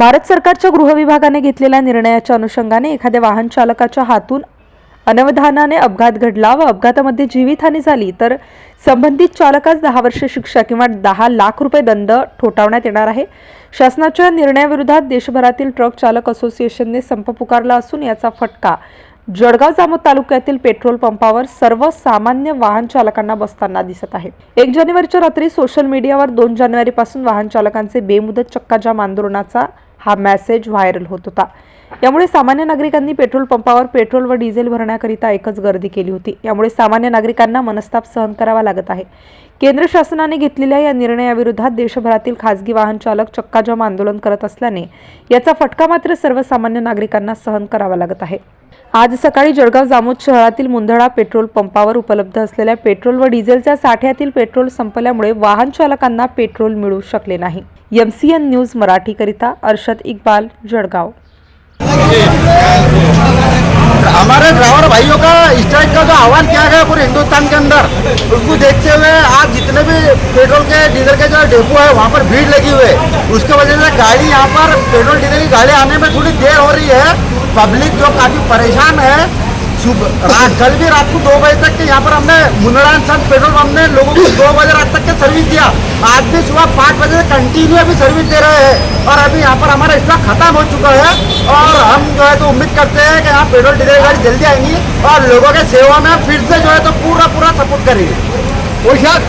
भारत सरकारच्या गृह विभागाने घेतलेल्या निर्णयाच्या अनुषंगाने एखाद्या वाहन चालकाच्या हातून अनवधानाने अपघात घडला व अपघातामध्ये जीवितहानी झाली तर संबंधित चालकास दहा वर्ष शिक्षा किंवा दहा लाख रुपये दंड ठोठावण्यात येणार आहे. शासनाच्या निर्णयाविरोधात देशभरातील ट्रक चालक असोसिएशनने संप पुकारला असून याचा फटका जळगाव जामोद तालुक्यातील पेट्रोल पंपावर सर्व सामान्य वाहन चालकांना बसताना दिसत आहे. एक जानेवारीच्या रात्री सोशल मीडियावर दोन जानेवारीपासून वाहन चालकांचे बेमुदत चक्काजाम आंदोलनाचा हा मेसेज व्हायरल होत होता. यामुळे सामान्य नागरिकांनी पेट्रोल पंपावर पेट्रोल व डिझेल भरण्याकरिता एकच गर्दी केली होती. यामुळे सामान्य नागरिकांना मनस्ताप सहन करावा लागत आहे. केंद्र शासनाने घेतलेल्या या निर्णयाविरोधात देशभरातील खासगी वाहन चालक चक्काजाम आंदोलन करत असल्याने याचा फटका मात्र सर्वसामान्य नागरिकांना सहन करावा लागत आहे. आज सकाळी जळगाव जामोद शहरातील मुंधळा पेट्रोल पंपावर उपलब्ध असलेल्या पेट्रोल व डिझेलच्या साठ्यातील पेट्रोल संपल्यामुळे वाहन चालकांना पेट्रोल मिळू शकले नाही. एमसीएन न्यूज मराठीकरिता अर्षद इक्बाल जळगाव. हमारे ड्राइवर भाइयों का स्ट्राइक का जो आह्वान किया गया पूरे हिंदुस्तान के अंदर उसको देखते हुए आज जितने भी पेट्रोल के डीजल के जो डेपो है वहाँ पर भीड़ लगी हुई है। उसके वजह से गाड़ी यहाँ पर पेट्रोल डीजल की गाड़ी आने में थोड़ी देर हो रही है। पब्लिक जो काफ़ी परेशान है सुबह रात कल भी रात को दो बजे तक के यहाँ पर हमने मुंदड़ान संत पेट्रोल पंप ने लोगों को दो बजे रात तक के सर्विस दिया। आज भी सुबह पाँच बजे कंटिन्यू अभी सर्विस दे रहे हैं और अभी यहाँ पर हमारा स्टॉक खत्म हो चुका है और हम जो है तो उम्मीद करते हैं कि यहाँ पेट्रोल डीजल गाड़ी जल्दी आएंगी और लोगों के सेवा में फिर से जो है तो पूरा पूरा सपोर्ट करेंगे। वो शायद